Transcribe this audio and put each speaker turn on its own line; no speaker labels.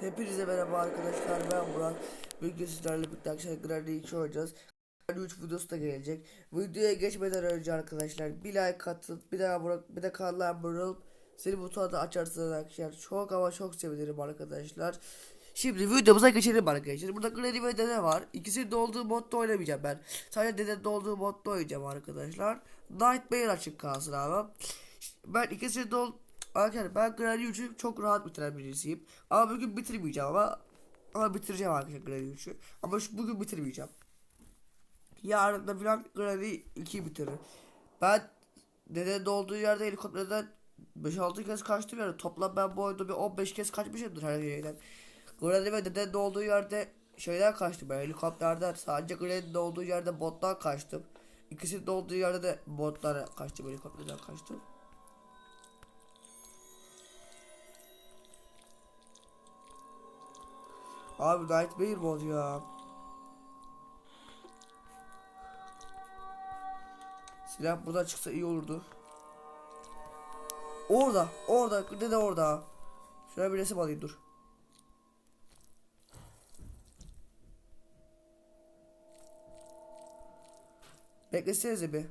Hepinize merhaba arkadaşlar ben Burak. Bugün sizlerle birlikte arkadaşlar Granny 2 oynayacağız. Granny 3 videosu da gelecek. Videoya geçmeden önce arkadaşlar bir like atıp bir daha Burak bir de kanala abone olup zil butonunu da açarsanız arkadaşlar çok ama çok sevinirim arkadaşlar. Şimdi videomuza geçelim arkadaşlar. Burada Granny ve Dede var. İkisinin de modda oynamayacağım ben. Sadece Dede'nin de olduğu modda oynayacağım arkadaşlar. Nightmare açık kalsın abi. Ben ikisini de Arkadaşlar ben Granny 3'ü çok rahat bitiren birisiyim. Ama bugün bitirmeyeceğim ama ama bitireceğim arkadaşlar Granny 3'ü. Ama şu, bugün bitirmeyeceğim. Yarın da falan Granny 2'yi bitiririm. Ben dedenin olduğu yerde helikopterden 5-6 kez kaçtım yani toplam ben bu oyunda bir 15 kez kaçmışımdır her yerden. Granny ve dedenin olduğu yerde şeyden kaçtım ben helikopterden sadece Granny'nin olduğu yerde bottan kaçtım. İkisinin olduğu yerde de botlara kaçtım helikopterden kaçtım. Abi Nightmare mod ya. Silah buradan çıksa iyi olurdu. Orada, orada, ne de orada. Şuraya bir resim alayım dur. Beklesenize bir.